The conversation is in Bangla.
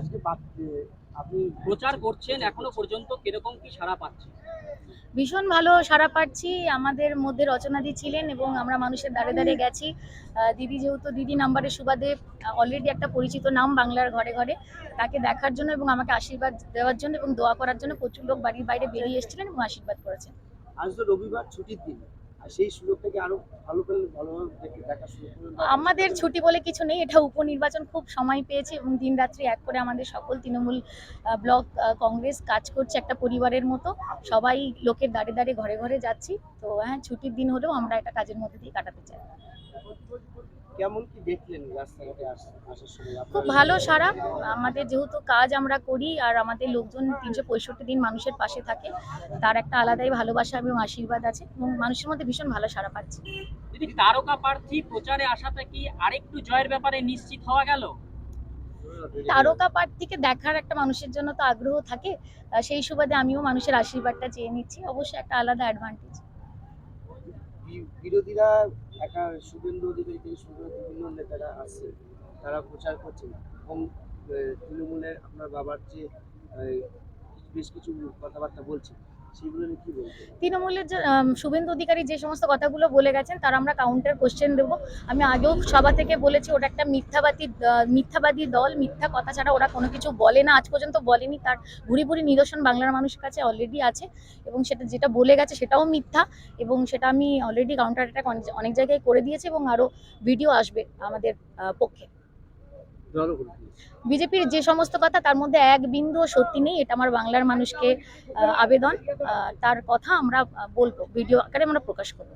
আজকে আপনি প্রচার করছেন এখনও পর্যন্ত কীরকম কি সাড়া পাচ্ছে ভীষণ ভালো সাড়া পাচ্ছি। আমাদের মধ্যে রচনাদি ছিলেন এবং আমরা মানুষের দ্বারে দ্বারে গেছি। দিদি যেহেতু দিদি নাম্বারের সুবাদে অলরেডি একটা পরিচিত নাম বাংলার ঘরে ঘরে। তাকে দেখার জন্য এবং আমাকে আশীর্বাদ দেওয়ার জন্য এবং দোয়া করার জন্য প্রচুর লোক বাড়ির বাইরে বেরিয়ে এসেছিলেন এবং আশীর্বাদ করেছেন। আজ তো রবিবার ছুটির দিন। আমাদের ছুটি বলে কিছু নেই, এটা উপনির্বাচন খুব সময় পেয়েছে এবং দিন রাত্রি এক করে আমাদের সকল তৃণমূল ব্লক কংগ্রেস কাজ করছে একটা পরিবারের মতো। সবাই লোকের দাঁড়ে দাঁড়ে ঘরে ঘরে যাচ্ছি। তো হ্যাঁ ছুটির দিন হলেও আমরা এটা কাজের মধ্যে দিয়ে কাটাতে চাই। কেমন কি দেখলেন রাস্তাঘাটে আসার সময়? খুব ভালো সারা। আমাদের যেহেতু কাজ আমরা করি আর আমাদের লোকজন তিনশো পঁয়ষট্টি দিন মানুষের পাশে থাকে তার একটা আলাদাই ভালোবাসা এবং আশীর্বাদ আছে এবং মানুষের মধ্যে ভীষণ ভালো সারা পাচ্ছি। যদি তারকা প্রার্থী প্রচারে আসাটা কি আরেকটু জয়ের ব্যাপারে নিশ্চিত হওয়া গেল? তারকা প্রার্থীকে দেখার একটা মানুষের জন্য তো আগ্রহ থাকে সেই সুবাদে আমিও মানুষের আশীর্বাদটা চেয়ে নিচ্ছি। অবশ্যই একটা আলাদা অ্যাডভান্টেজ বিরোধীরা একা শুভেন্দু অধিকারী থেকে শুরু করে বিভিন্ন নেতারা আছে, তারা প্রচার করছেন এবং তৃণমূলের আপনার বাবার যে বেশ কিছু কথাবার্তা বলছে তৃণমূলের যে শুভেন্দু অধিকারী যে সমস্ত কথাগুলো বলে গেছেন, তার আমরা কাউন্টার কোশ্চেন দেবো। আমি আগেও সভা থেকে বলেছি, ওটা একটা মিথ্যাবাদী মিথ্যাবাদী দল, মিথ্যা কথা ছাড়া ওরা কোনো কিছু বলে না। আজ পর্যন্ত বলেনি, তার ভুরি ভুরি নিদর্শন বাংলার মানুষের কাছে অলরেডি আছে এবং সেটা যেটা বলে গেছে সেটাও মিথ্যা এবং সেটা আমি অলরেডি কাউন্টার অ্যাটাক অনেক জায়গায় করে দিয়েছি এবং আরও ভিডিও আসবে আমাদের পক্ষে। বিজেপির যে সমস্ত কথা, তার মধ্যে এক বিন্দু সত্যি নেই। এটা আমার বাংলার মানুষকে আবেদন। তার কথা আমরা বলব। ভিডিও আকারে আমরা প্রকাশ করব।